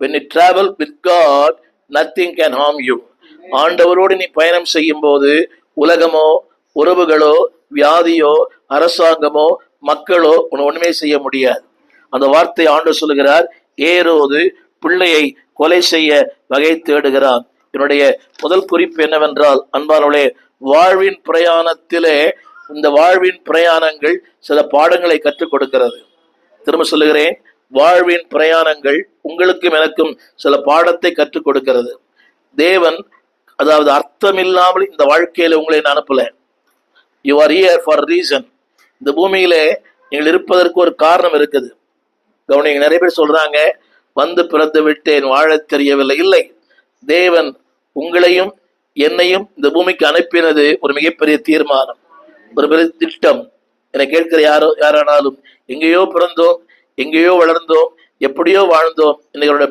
When you travel with God nothing can harm you ஆண்டவரோடு நீ பயணம் செய்யும் போது உலகமோ உறவுகளோ வியாதியோ அரசாங்கமோ மக்களோ உன்னை ஒண்ணுமே செய்ய முடியாது. அந்த வார்த்தை ஆண்டு சொல்லுகிறார் ஏரோது பிள்ளையை கொலை செய்ய வகை தேடுகிறான். என்னுடைய முதல் குறிப்பு என்னவென்றால் அன்பானவளே வாழ்வின் பிரயாணத்திலே இந்த வாழ்வின் பிரயாணங்கள் சில பாடங்களை கற்றுக் கொடுக்கிறது. திரும்ப சொல்லுகிறேன் வாழ்வின் பிரயாணங்கள் உங்களுக்கும் எனக்கும் சில பாடத்தை கற்றுக் கொடுக்கிறது. தேவன் அதாவது அர்த்தம் இல்லாமல் இந்த வாழ்க்கையில உங்களை நான் அனுப்பல. You are here for reason இந்த பூமியிலே நீங்கள் இருப்பதற்கு ஒரு காரணம் இருக்குது. கவனிங்க நிறைய பேர் சொல்றாங்க வந்து பிறந்து விட்டேன் வாழ தெரியவில்லை. இல்லை. தேவன் உங்களையும் என்னையும் இந்த பூமிக்கு அனுப்பினது ஒரு மிகப்பெரிய தீர்மானம் ஒரு பெரிய திட்டம். என்னை கேட்கிற யாரோ யாரானாலும் எங்கேயோ பிறந்தோம் எங்கேயோ வளர்ந்தோம் எப்படியோ வாழ்ந்தோம் இன்னைக்கு பிள்ளை